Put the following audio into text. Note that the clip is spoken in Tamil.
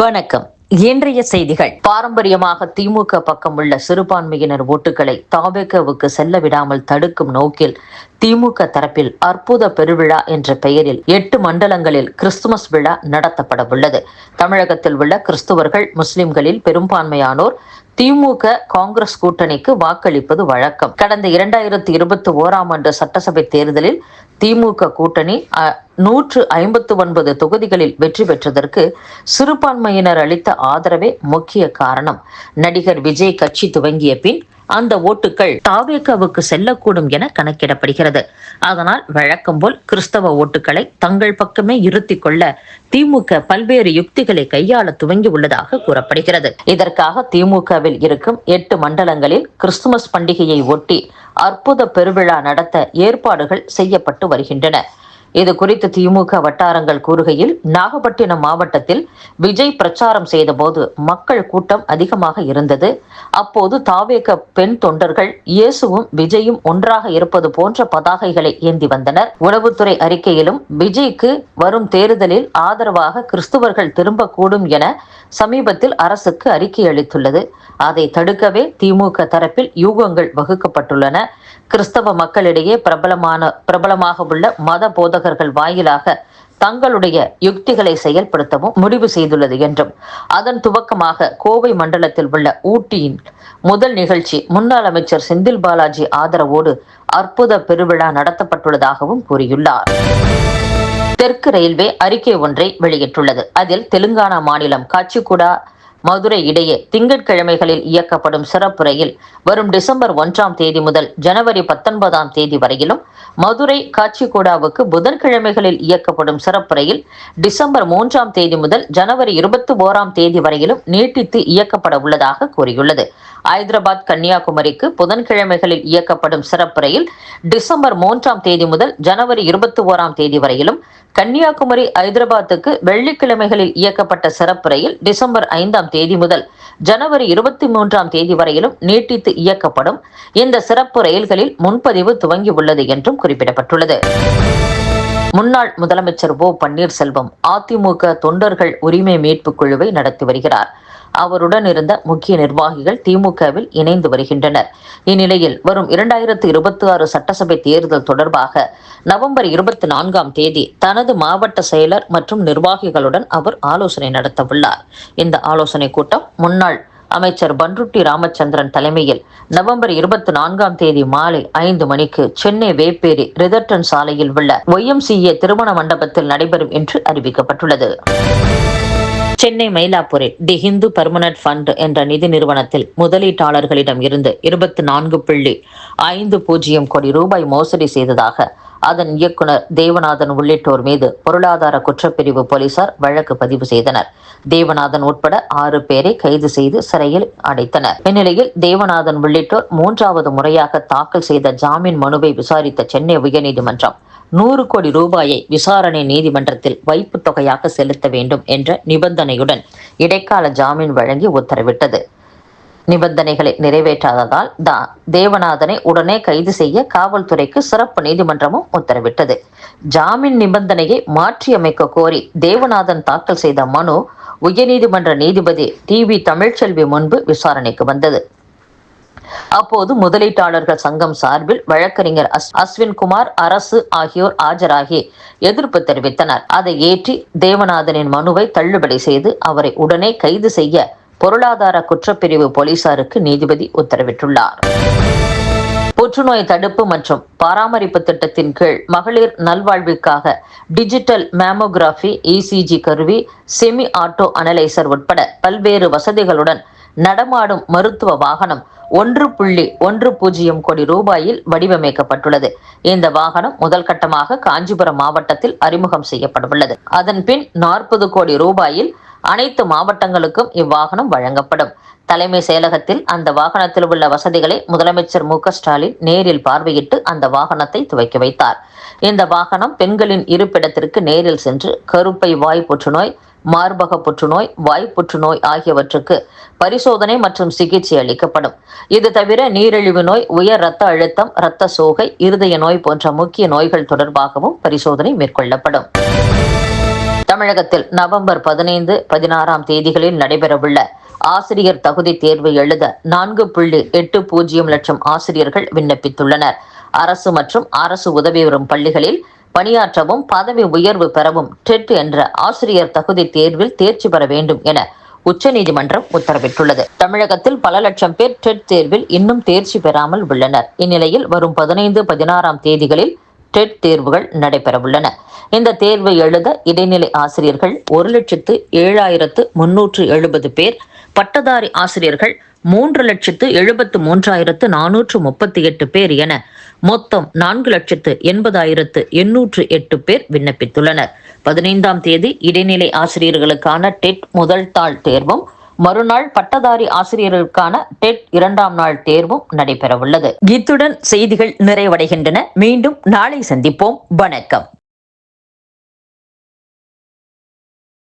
வணக்கம். இன்றைய செய்திகள். பாரம்பரியமாக திமுக பக்கம் உள்ள சிறுபான்மையினர் ஓட்டுகளை தாவேக்கவுக்கு செல்ல விடாமல் தடுக்கும் நோக்கில் திமுக தரப்பில் அற்புத பெருவிழா என்ற பெயரில் எட்டு மண்டலங்களில் கிறிஸ்துமஸ் விழா நடத்தப்பட உள்ளது. தமிழகத்தில் உள்ள கிறிஸ்துவர்கள் முஸ்லிம்களில் பெரும்பான்மையானோர் திமுக காங்கிரஸ் கூட்டணிக்கு வாக்களிப்பது வழக்கம். கடந்த இரண்டாயிரத்தி இருபத்தி ஓராம் ஆண்டு சட்டசபை தேர்தலில் திமுக கூட்டணி நூற்று ஐம்பத்து ஒன்பது தொகுதிகளில் வெற்றி பெற்றதற்கு சிறுபான்மையினர் அளித்த ஆதரவே முக்கிய காரணம். நடிகர் விஜய் கட்சி துவங்கிய பின் அந்த ஓட்டுகள் தாவேக்காவுக்கு செல்லக்கூடும் என கணக்கிடப்படுகிறது. அதனால் வழக்கம் போல் கிறிஸ்தவ ஓட்டுகளை தங்கள் பக்கமே இருத்திக் கொள்ள திமுக பல்வேறு யுக்திகளை கையாள துவங்கி உள்ளதாக கூறப்படுகிறது. இதற்காக திமுகவில் இருக்கும் எட்டு மண்டலங்களில் கிறிஸ்துமஸ் பண்டிகையை ஒட்டி அற்புத பெருவிழா நடத்த ஏற்பாடுகள் செய்யப்பட்டு வருகின்றன. இது குறித்து திமுக வட்டாரங்கள் கூறுகையில் நாகப்பட்டினம் மாவட்டத்தில் விஜய் பிரச்சாரம் செய்தபோது மக்கள் கூட்டம் அதிகமாக இருந்தது. அப்போது தாவேக பெண் தொண்டர்கள் இயேசுவும் விஜயும் ஒன்றாக இருப்பது போன்ற பதாகைகளை ஏந்தி வந்தனர். உளவுத்துறை அறிக்கையிலும் விஜய்க்கு வரும் தேர்தலில் ஆதரவாக கிறிஸ்துவர்கள் திரும்பக்கூடும் என சமீபத்தில் அரசுக்கு அறிக்கை அளித்துள்ளது. அதை தடுக்கவே திமுக தரப்பில் யூகங்கள் வகுக்கப்பட்டுள்ளன. கிறிஸ்தவ மக்களிடையே பிரபலமான பிரபலமாக உள்ள மத போதகர்கள் வாயிலாக தங்களுடைய யுக்திகளை செயல்படுத்தவும் முடிவு செய்துள்ளது என்றும் அதன் துவக்கமாக கோவை மண்டலத்தில் உள்ள ஊட்டியின் முதல் நிகழ்ச்சி முன்னாள் அமைச்சர் செந்தில் பாலாஜி ஆதரவோடு அற்புத பெருவிழா நடத்தப்பட்டுள்ளதாகவும் கூறியுள்ளார். தெற்கு ரயில்வே அறிக்கை ஒன்றை வெளியிட்டுள்ளது. அதில் தெலுங்கானா மாநிலம் காச்சிகுடா மதுரை இடையே திங்கட்கிழமைகளில் இயக்கப்படும் சிறப்பு ரயில் வரும் டிசம்பர் ஒன்றாம் தேதி முதல் ஜனவரி பத்தொன்பதாம் தேதி வரையிலும் மதுரை காச்சிகுடாவுக்கு புதன்கிழமைகளில் இயக்கப்படும் சிறப்பு ரயில் டிசம்பர் மூன்றாம் தேதி முதல் ஜனவரி இருபத்தி ஓராம் தேதி வரையிலும் நீட்டித்து இயக்கப்பட உள்ளதாக கூறியுள்ளது. ஐதராபாத் கன்னியாகுமரிக்கு புதன்கிழமைகளில் இயக்கப்படும் சிறப்பு ரயில் டிசம்பர் மூன்றாம் தேதி முதல் ஜனவரி இருபத்தி ஓராம் தேதி வரையிலும் கன்னியாகுமரி ஐதராபாத்துக்கு வெள்ளிக்கிழமைகளில் இயக்கப்பட்ட சிறப்பு ரயில் டிசம்பர் ஐந்தாம் தேதி முதல் ஜனவரி இருபத்தி மூன்றாம் தேதி வரையிலும் நீட்டித்து இயக்கப்படும் இந்த சிறப்பு ரயில்களில் முன்பதிவு துவங்கி உள்ளது என்றும் குறிப்பிடப்பட்டுள்ளது. முன்னாள் முதலமைச்சர் ஓ பன்னீர்செல்வம் அதிமுக தொண்டர்கள் உரிமை மீட்பு குழுவை நடத்தி வருகிறார். அவருடன் இருந்த முக்கிய நிர்வாகிகள் திமுகவில் இணைந்து வருகின்றனர். இந்நிலையில் வரும் இரண்டாயிரத்து இருபத்தி ஆறு சட்டசபை தேர்தல் தொடர்பாக நவம்பர் இருபத்தி நான்காம் தேதி தனது மாவட்ட செயலர் மற்றும் நிர்வாகிகளுடன் அவர் ஆலோசனை நடத்தவுள்ளார். இந்த ஆலோசனை கூட்டம் முன்னாள் அமைச்சர் பன்ருட்டி ராமச்சந்திரன் தலைமையில் நவம்பர் இருபத்தி நான்காம் தேதி மாலை ஐந்து மணிக்கு சென்னை வேப்பேரி ரிதர்டன் சாலையில் உள்ள ஒய்எம்சிஏ திருமண மண்டபத்தில் நடைபெறும் என்று அறிவிக்கப்பட்டுள்ளது. சென்னை மயிலாப்பூரில் தி ஹிந்து பர்மனன்ட் ஃபண்ட் என்ற நிதி நிறுவனத்தில் முதலீட்டாளர்களிடம் இருந்து இருபத்தி நான்கு புள்ளி ஐந்து பூஜ்ஜியம் கோடி ரூபாய் மோசடி செய்ததாக அதன் இயக்குனர் தேவநாதன் உள்ளிட்டோர் மீது பொருளாதார குற்றப்பிரிவு போலீசார் வழக்கு பதிவு செய்தனர். தேவநாதன் உட்பட ஆறு பேரை கைது செய்து சிறையில் அடைத்தனர். இந்நிலையில் தேவநாதன் உள்ளிட்டோர் மூன்றாவது முறையாக தாக்கல் செய்த ஜாமீன் மனுவை விசாரித்த சென்னை உயர்நீதிமன்றம் நூறு கோடி ரூபாயை விசாரணை நீதிமன்றத்தில் வைப்புத் தொகையாக செலுத்த வேண்டும் என்ற நிபந்தனையுடன் இடைக்கால ஜாமீன் வழங்கி உத்தரவிட்டது. நிபந்தனைகளை நிறைவேற்றாததால் தா தேவநாதனை உடனே கைது செய்ய காவல்துறைக்கு சிறப்பு நீதிமன்றமும் உத்தரவிட்டது. ஜாமீன் நிபந்தனையை மாற்றியமைக்க கோரி தேவநாதன் தாக்கல் செய்த மனு உயர்நீதிமன்ற நீதிபதி டி வி தமிழ்ச்செல்வி முன்பு விசாரணைக்கு வந்தது. அப்போது முதலீட்டாளர்கள் சங்கம் சார்பில் வழக்கறிஞர் அஸ்வின் குமார் அரசு ஆகியோர் ஆஜராகி எதிர்ப்பு தெரிவித்தனர். அதை ஏற்றி தேவநாதனின் மனுவை தள்ளுபடி செய்து அவரை உடனே கைது செய்ய பொருளாதார குற்றப்பிரிவு போலீசாருக்கு நீதிபதி உத்தரவிட்டுள்ளார். புற்றுநோய் தடுப்பு மற்றும் பராமரிப்பு திட்டத்தின் கீழ் மகளிர் நல்வாழ்விற்காக டிஜிட்டல் மேமோகிராஃபி இசிஜி கருவி செமி ஆட்டோ அனலைசர் உட்பட பல்வேறு வசதிகளுடன் நடமாடும் மருத்துவ வாகனம் ஒன்று புள்ளி ஒன்று பூஜ்ஜியம் கோடி ரூபாயில் வடிவமைக்கப்பட்டுள்ளது. இந்த வாகனம் முதல் கட்டமாக காஞ்சிபுரம் மாவட்டத்தில் அறிமுகம் செய்யப்படவுள்ளது. அதன் பின் நாற்பது கோடி ரூபாயில் அனைத்து மாவட்டங்களுக்கும் இவ்வாகனம் வழங்கப்படும். தலைமை செயலகத்தில் அந்த வாகனத்தில் உள்ள வசதிகளை முதலமைச்சர் மு ஸ்டாலின் நேரில் பார்வையிட்டு அந்த வாகனத்தை துவக்கி வைத்தார். இந்த வாகனம் பெண்களின் இருப்பிடத்திற்கு நேரில் சென்று கருப்பை வாய் புற்றுநோய் மார்பக புற்றுநோய் வாய் புற்றுநோய் ஆகியவற்றுக்கு பரிசோதனை மற்றும் சிகிச்சை அளிக்கப்படும். இது தவிர நீரிழிவு நோய் உயர் இரத்த அழுத்தம் இரத்த சோகை இருதய நோய் போன்ற முக்கிய நோய்கள் தொடர்பாகவும் பரிசோதனை மேற்கொள்ளப்படும். தமிழகத்தில் நவம்பர் பதினைந்து பதினாறாம் தேதிகளில் நடைபெறவுள்ள ஆசிரியர் தகுதி தேர்வு எழுத நான்கு புள்ளி எட்டு பூஜ்ஜியம் லட்சம் ஆசிரியர்கள் விண்ணப்பித்துள்ளனர். அரசு மற்றும் அரசு உதவி பெறும் பள்ளிகளில் பணியாற்றவும் பதவி உயர்வு பெறவும் டெட் என்ற ஆசிரியர் தகுதி தேர்வில் தேர்ச்சி பெற வேண்டும் என உச்சநீதிமன்றம் உத்தரவிட்டுள்ளது. தமிழகத்தில் பல லட்சம் பேர் டெட் தேர்வில் இன்னும் தேர்ச்சி பெறாமல் உள்ளனர். இந்நிலையில் வரும் பதினைந்து பதினாறாம் தேதிகளில் டெட் தேர்வுகள் நடைபெறவுள்ளன. இந்த தேர்வை எழுத இடைநிலை ஆசிரியர்கள் ஒரு லட்சத்து ஏழாயிரத்து முன்னூற்று எழுபது பேர் பட்டதாரி ஆசிரியர்கள் மூன்று லட்சத்து எழுபத்து மூன்றாயிரத்து நானூற்று முப்பத்தி எட்டு பேர் என மொத்தம் நான்கு லட்சத்து எண்பதாயிரத்து எண்ணூற்று எட்டு பேர் விண்ணப்பித்துள்ளனர். பதினைந்தாம் தேதி இடைநிலை ஆசிரியர்களுக்கான டெட் முதல் தாள் தேர்வும் மறுநாள் பட்டதாரி ஆசிரியர்களுக்கான டெட் இரண்டாம் நாள் தேர்வும் நடைபெறவுள்ளது. இத்துடன் செய்திகள் நிறைவடைகின்றன. மீண்டும் நாளை சந்திப்போம். வணக்கம்.